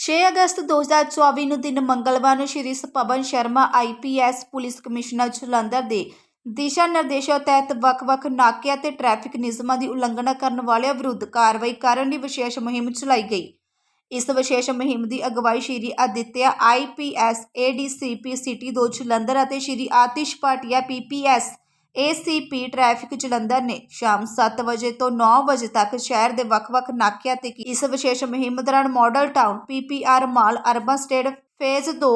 6 ਅਗਸਤ 2024 ਨੂੰ ਦਿਨ ਮੰਗਲਵਾਰ ਨੂੰ Shri ਸਪਵਨ Sharma IPS police commissioner Jalandhar ਦੇ ਦਿਸ਼ਾ ਨਿਰਦੇਸ਼ਾਂ ਤਹਿਤ ਵੱਖ-ਵੱਖ ਨਾਕਿਆਂ ਤੇ ਟ੍ਰੈਫਿਕ ਨਿਯਮਾਂ ਦੀ ਉਲੰਘਣਾ ਕਰਨ ਵਾਲਿਆਂ ਵਿਰੁੱਧ ਕਾਰਵਾਈ ਕਰਨ ਲਈ ਵਿਸ਼ੇਸ਼ ਮੁਹਿੰਮ ਚਲਾਈ ਗਈ। ਇਸ ਵਿਸ਼ੇਸ਼ ਮੁਹਿੰਮ ਦੀ ਅਗਵਾਈ Shri Aditya IPS ADCP city 2 Jalandhar ਅਤੇ Shri Atish Patia PPS ACP traffic Jalandhar ਨੇ ਸ਼ਾਮ 7 ਵਜੇ ਤੋਂ 9 ਵਜੇ ਤੱਕ ਸ਼ਹਿਰ ਦੇ ਵੱਖ-ਵੱਖ ਨਾਕਿਆਂ ਤੇ ਇਸ ਵਿਸ਼ੇਸ਼ ਮੁਹਿੰਮ ਦੌਰਾਨ model town PPR mall urban state, phase 2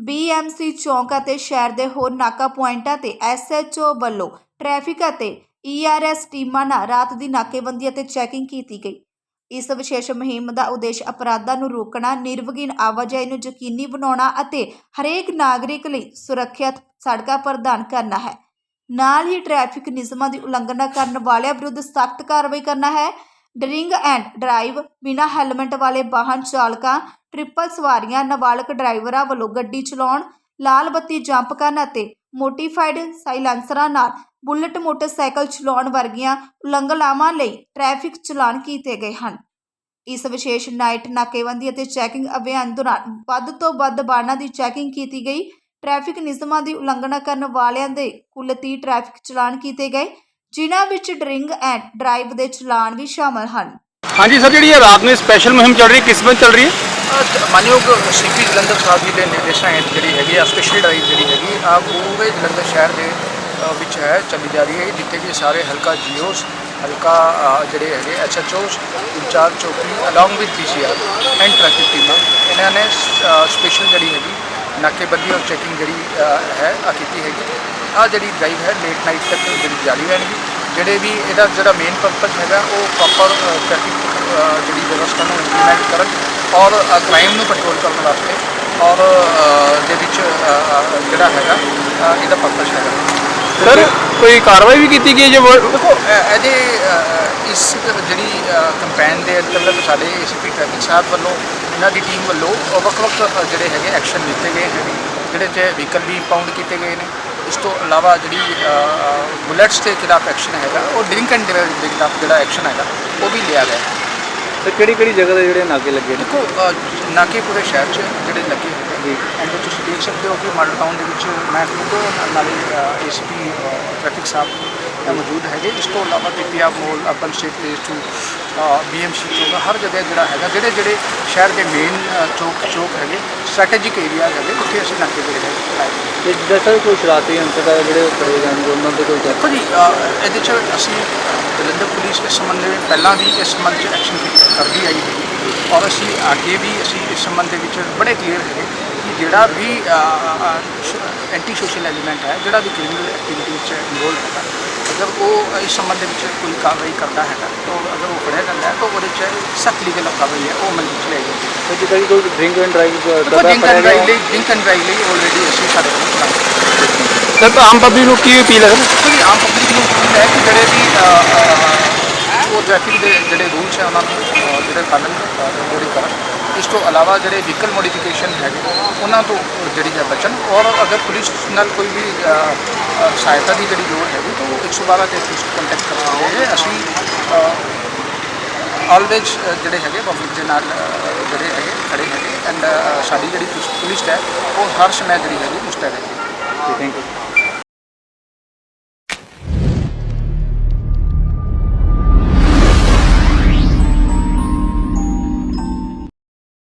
BMC ਚੌਂਕ ਅਤੇ ਸ਼ਹਿਰ ਦੇ ਹੋਰ ਨਾਕਾ ਪੁਆਇੰਟਾਂ ਤੇ ਐਸਐਚਓ ਵੱਲੋਂ ਟ੍ਰੈਫਿਕ ਅਤੇ ਈਆਰਐਸ ਟੀਮਾਂ ਨਾਲ ਰਾਤ ਦੀ ਨਾਕੇਬੰਦੀ ਅਤੇ ਚੈਕਿੰਗ ਕੀਤੀ ਗਈ। ਇਸ ਵਿਸ਼ੇਸ਼ ਮੁਹਿੰਮ ਦਾ ਉਦੇਸ਼ ਅਪਰਾਧਾਂ ਨੂੰ ਰੋਕਣਾ, ਨਿਰਵਿਘਨ ਆਵਾਜਾਈ ਨੂੰ ਯਕੀਨੀ ਬਣਾਉਣਾ ਅਤੇ ਹਰੇਕ ਨਾਗਰਿਕ ਲਈ ਸੁਰੱਖਿਅਤ ਸੜਕਾਂ ਪ੍ਰਦਾਨ ਕਰਨਾ ਹੈ। ਨਾਲ ਹੀ ਟ੍ਰੈਫਿਕ ਨਿਯਮਾਂ ਦੀ ਉਲੰਘਣਾ ਕਰਨ ਵਾਲਿਆਂ ਵਿਰੁੱਧ ਸਖਤ ਕਾਰਵਾਈ ਕਰਨਾ ਹੈ। ਡਰਿੰਗ ਐਂਡ ਡਰਾਈਵ ਬਿਨਾਂ ਹੈਲਮਟ ਵਾਲੇ ਵਾਹਨ ਚਾਲਕਾਂ ਟ੍ਰਿਪਲ ਸਵਾਰੀਆਂ, ਨਾਬਾਲਗ ਡਰਾਈਵਰਾਂ ਵੱਲੋਂ ਗੱਡੀ ਚਲਾਉਣ, ਲਾਲ ਬੱਤੀ ਜੰਪ ਕਰਨ ਅਤੇ ਮੋਟੀਫਾਈਡ ਸਾਈਲੈਂਸਰਾਂ ਨਾਲ ਬੁਲਟ ਮੋਟਰਸਾਈਕਲ ਚਲਾਉਣ ਵਰਗੀਆਂ ਉਲੰਘਣਾਵਾਂ ਲਈ ਟ੍ਰੈਫਿਕ ਚਲਾਨ ਕੀਤੇ ਗਏ ਹਨ। ਇਸ ਵਿਸ਼ੇਸ਼ ਨਾਈਟ ਨਾਕੇਬੰਦੀ ਅਤੇ ਚੈਕਿੰਗ ਅਭਿਆਨ ਦੌਰਾਨ ਵੱਧ ਤੋਂ ਵੱਧ ਵਾਹਨਾਂ ਦੀ ਚੈਕਿੰਗ ਕੀਤੀ ਗਈ। ਟ੍ਰੈਫਿਕ ਨਿਯਮਾਂ ਦੀ ਉਲੰਘਣਾ ਕਰਨ ਵਾਲਿਆਂ ਦੇ ਕੁੱਲ 30 ਟ੍ਰੈਫਿਕ ਚਲਾਨ ਕੀਤੇ ਗਏ ਜਿਨ੍ਹਾਂ ਵਿੱਚ ਡਰਿੰਕ ਐਂਡ ਡਰਾਈਵ ਦੇ ਚਲਾਨ ਵੀ ਸ਼ਾਮਲ ਹਨ। ਹਾਂਜੀ ਸਰ ਜਿਹੜੀ ਇਹ ਰਾਤ ਨੂੰ ਸਪੈਸ਼ਲ ਮੁਹਿੰਮ ਚੱਲ ਰਹੀ ਹੈ ਕਿਸ ਵਿੱਚ ਚੱਲ ਰਹੀ ਹੈ? ਮਾਨਯੋਗ ਸੀਪੀ ਜਲੰਧਰ ਸਾਹਿਬ ਜੀ ਦੇ ਨਿਰਦੇਸ਼ਾਂ ਹੇਠ ਜਿਹੜੀ ਹੈਗੀ ਆ ਸਪੈਸ਼ਲ ਡਰਾਈਵ ਜਿਹੜੀ ਹੈਗੀ ਆ ਪੂਰੇ ਜਲੰਧਰ ਸ਼ਹਿਰ ਦੇ ਵਿੱਚ ਹੈ ਚੱਲੀ ਜਾ ਰਹੀ ਹੈ। ਜਿੱਥੇ ਕਿ ਸਾਰੇ ਹਲਕਾ ਜੀਓਸ ਹਲਕਾ ਜਿਹੜੇ ਹੈਗੇ ਐਸਐਚਓਸ ਇੰਚਾਰਜ ਚੌਕੀ along with PCR and traffic ਟੀਮਾਂ ਇਹਨਾਂ ਨੇ ਸਪੈਸ਼ਲ ਜਿਹੜੀ ਹੈਗੀ ਨਾਕੇਬੰਦੀ ਔਰ ਚੈਕਿੰਗ ਜਿਹੜੀ ਹੈ ਆ ਕੀਤੀ ਹੈਗੀ। ਆ ਜਿਹੜੀ ਡਰਾਈਵ ਹੈ ਲੇਟ ਨਾਈਟ ਤੱਕ ਜਿਹੜੀ ਜਾਰੀ ਰਹਿਣਗੀ। ਜਿਹੜੇ ਵੀ ਇਹਦਾ ਜਿਹੜਾ ਮੇਨ ਪਰਪਸ ਹੈਗਾ ਉਹ ਪ੍ਰੋਪਰ ਟ੍ਰੈਫਿਕ ਜਿਹੜੀ ਵਿਵਸਥਾ ਨੂੰ ਇੰਪਲੀਮੈਂਟ ਕਰਨ ਔਰ ਕ੍ਰਾਈਮ ਨੂੰ ਕੰਟਰੋਲ ਕਰਨ ਵਾਸਤੇ ਔਰ ਦੇ ਵਿੱਚ ਜਿਹੜਾ ਹੈਗਾ ਇਹਦਾ ਪਰਪਸ ਹੈਗਾ। ਸਰ ਕੋਈ ਕਾਰਵਾਈ ਵੀ ਕੀਤੀ ਗਈ ਜੋ ਦੇਖੋ ਅ, ਇਹਦੇ ਅ, ਇਸ ਜਿਹੜੀ ਕੰਪੇਨ ਦੇ ਅੰਤਰਗਤ ਸਾਡੇ ਏਸੀਪੀ ਟ੍ਰੈਫਿਕ ਸਾਹਿਬ ਵੱਲੋਂ ਇਹਨਾਂ ਦੀ ਟੀਮ ਵੱਲੋਂ ਵੱਖ-ਵੱਖ ਜਿਹੜੇ ਹੈਗੇ ਐਕਸ਼ਨ ਲਿੱਤੇ ਗਏ ਹੈਗੇ ਜਿਹੜੇ ਤੇ ਵਹੀਕਲ ਵੀ ਪਾਉਂਡ ਕੀਤੇ ਗਏ ਨੇ। ਇਸ ਤੋਂ ਇਲਾਵਾ ਜਿਹੜੀ ਬੁਲੇਟਸ ਦੇ ਖਿਲਾਫ ਐਕਸ਼ਨ ਹੈਗਾ ਉਹ ਡਰਿੰਕ ਐਂਡ ਡਰਾਈਵ ਦੇ ਖਿਲਾਫ ਜਿਹੜਾ ਐਕਸ਼ਨ ਹੈਗਾ ਉਹ ਵੀ ਲਿਆ ਗਿਆ। ਤੇ ਕਿਹੜੀ ਕਿਹੜੀ ਜਗ੍ਹਾ ਤੇ ਜਿਹੜੇ ਨਾਕੇ ਲੱਗੇ ਨੇ? ਦੇਖੋ ਨਾਕੇ ਪੂਰੇ ਸ਼ਹਿਰ 'ਚ ਜਿਹੜੇ ਲੱਗੇ ਹੈਗੇ ਐਂਡ ਤੁਸੀਂ ਦੇਖ ਸਕਦੇ ਹੋ ਕਿ ਮਾਡਲ ਟਾਊਨ ਦੇ ਵਿੱਚ ਮੈਂ ਖੁਦ ਨਾਲੇ ਏਸੀਪੀ ਟ੍ਰੈਫਿਕ ਸਾਹਿਬ ਮੌਜੂਦ ਹੈਗੇ ਇਸ ਤੋਂ ਇਲਾਵਾ ਪੀਪੀਆ mall urban state phase two BMC ਚੌਕ ਹਰ ਜਗ੍ਹਾ ਜਿਹੜਾ ਹੈਗਾ ਜਿਹੜੇ ਜਿਹੜੇ ਸ਼ਹਿਰ ਦੇ ਮੇਨ ਚੌਕ ਚੌਕ ਹੈਗੇ ਸਟ੍ਰੈਟੇਜਿਕ ਏਰੀਆ ਹੈਗੇ ਉੱਥੇ ਅਸੀਂ ਨਾਕੇ ਜਿਹੜੇ ਲਾਏ ਨੇ। ਤੇ ਜਿੱਦਾਂ ਸਰ ਕੋਈ ਸ਼ਰਾਰਤੀ ਅੰਸਰ ਹੈ ਜਿਹੜੇ ਫੜੇ ਜਾਣਗੇ ਉਹਨਾਂ ਦੇ ਕੋਈ ਦੇਖੋ ਜੀ ਇਹਦੇ 'ਚ ਅਸੀਂ ਜਲੰਧਰ ਪੁਲਿਸ ਇਸ ਸੰਬੰਧ ਵਿੱਚ ਪਹਿਲਾਂ ਵੀ ਇਸ ਸੰਬੰਧ 'ਚ ਐਕਸ਼ਨ ਕਰਦੀ ਆਈ ਹੈ ਔਰ ਅਸੀਂ ਅੱਗੇ ਵੀ ਅਸੀਂ ਇਸ ਸੰਬੰਧ ਦੇ ਵਿੱਚ ਬੜੇ ਕਲੀਅਰ ਹੈਗੇ ਕਿ ਜਿਹੜਾ ਵੀ ਐਂਟੀ ਸੋਸ਼ਲ ਐਲੀਮੈਂਟ ਹੈ ਜਿਹੜਾ ਵੀ ਕ੍ਰਿਮੀਨਲ ਐਕਟੀਵਿਟੀ ਵਿੱਚ ਇਨਵੋਲਵ ਹੈਗਾ ਅਗਰ ਉਹ ਇਸ ਸੰਬੰਧ ਦੇ ਵਿੱਚ ਕੋਈ ਕਾਰਵਾਈ ਕਰਦਾ ਹੈਗਾ ਤਾਂ ਅਗਰ ਉਹ ਫੜਿਆ ਜਾਂਦਾ ਹੈ ਤਾਂ ਉਹਦੇ 'ਚ ਸਖਤ ਲੀਗਲ ਕਾਰਵਾਈ ਹੈ ਉਹ ਅਮਲ ਵਿੱਚ ਲਿਆਈ ਜਾਂਦੀ ਹੈ। ਤੇ ਜਿੱਦਾਂ ਕਿ ਕੋਈ ਡਰਿੰਕ ਐਂਡ ਡਰਾਈਵ ਦੇਖੋ ਡਰਿੰਕ ਐਂਡ ਡਰਾਈਵ ਲਈ ਡਰਿੰਕ ਐਂਡ ਡਰਾਈਵ ਲਈ ਆਲਰੇਡੀ ਅਸੀਂ ਸਾਡੇ ਕੋਲ ਚਲਾਉਂਦੇ ਸਰ ਤਾਂ ਆਮ ਪਬਲਿਕ ਨੂੰ ਕੀ ਅਪੀਲ ਹੈ? ਜੀ ਆਮ ਪਬਲਿਕ ਨੂੰ ਅਪੀਲ ਹੈ ਕਿ ਜਿਹੜੇ ਵੀ ਉਹ ਟ੍ਰੈਫਿਕ ਦੇ ਜਿਹੜੇ ਰੂਲਸ ਹੈ ਉਹਨਾਂ ਨੂੰ ਜਿਹੜੇ ਪਾਲਣ ਜਿਹੜੀ ਕਰਨ। ਇਸ ਤੋਂ ਇਲਾਵਾ ਜਿਹੜੇ ਵਹੀਕਲ ਮੋਡੀਫਿਕੇਸ਼ਨ ਹੈਗੇ ਉਹਨਾਂ ਤੋਂ ਜਿਹੜੀ ਹੈ ਬਚਣ। ਔਰ ਅਗਰ ਪੁਲਿਸ ਨਾਲ ਕੋਈ ਵੀ ਸਹਾਇਤਾ ਦੀ ਜਿਹੜੀ ਲੋੜ ਹੈਗੀ ਤਾਂ ਉਹ 112 ਤੇ ਪੁਲਿਸ ਕੰਟੈਕਟ ਕਰ ਸਕਦੇ ਹੈ ਅਸੀਂ ਆਲਵੇਜ ਜਿਹੜੇ ਹੈਗੇ ਪਬਲਿਕ ਦੇ ਨਾਲ ਜਿਹੜੇ ਹੈਗੇ ਖੜੇ ਹੈਗੇ। ਐਂਡ ਸਾਡੀ ਜਿਹੜੀ ਪੁਲਿਸ ਹੈ ਉਹ ਹਰ ਸਮੇਂ ਜਿਹੜੀ ਹੈਗੀ ਮੁਸਤੈਦ ਹੈ। Thank you